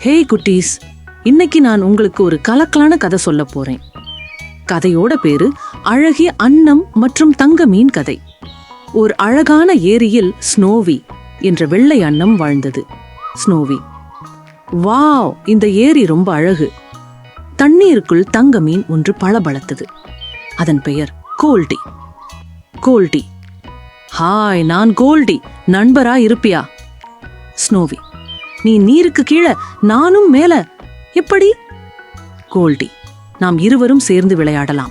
ஹே குட்டீஸ். இன்னைக்கு நான் உங்களுக்கு ஒரு கலக்கலான கதை சொல்ல போறேன். கதையோட பேரு அழகிய அன்னம் மற்றும் தங்க மீன் கதை. ஒரு அழகான ஏரியில் ஸ்னோவி என்ற வெள்ளை அன்னம் வாழ்ந்தது. ஸ்னோவி. வாவ் இந்த ஏரி ரொம்ப அழகு. தண்ணீருக்குள் தங்க மீன் ஒன்று பளபளத்தது. அதன் பெயர் கோல்டி. கோல்டி. ஹாய் நான் கோல்டி. நண்பரா இருப்பியா? ஸ்னோவி. நீ நீருக்கு கீழே நானும் மேல. எப்படி? கோல்டி நாம் இருவரும் சேர்ந்து விளையாடலாம்.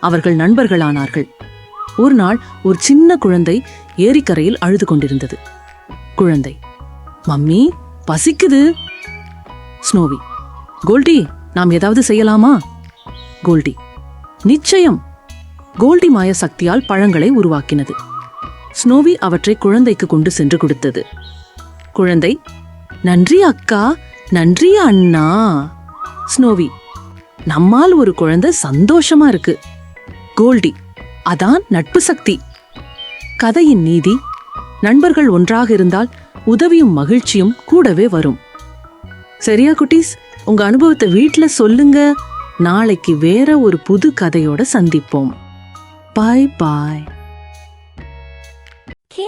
அவர்கள் நண்பர்களானார்கள். ஒரு நாள் ஒரு சின்ன குழந்தை ஏரிக்கரையில் அழுது கொண்டிருந்தது. குழந்தை மம்மி பசிக்குது. ஸ்னோவி கோல்டி நாம் ஏதாவது செய்யலாமா? கோல்டி நிச்சயம். கோல்டி மாய சக்தியால் பழங்களை உருவாக்கினது. ஸ்னோவி அவற்றை குழந்தைக்கு கொண்டு சென்று கொடுத்தது. குழந்தை நன்றி அக்கா நன்றி அண்ணா. ஸ்னோவி நம்மால் ஒரு குழந்தை சந்தோஷமா இருக்கு. கோல்டி அதான் நட்பு சக்தி. கதையின் நீதி நண்பர்கள் ஒன்றாக இருந்தால் உதவியும் மகிழ்ச்சியும் கூடவே வரும். சரியா குட்டீஸ்? உங்க அனுபவத்தை வீட்டில் சொல்லுங்க. நாளைக்கு வேற ஒரு புது கதையோட சந்திப்போம். பாய் பாய்.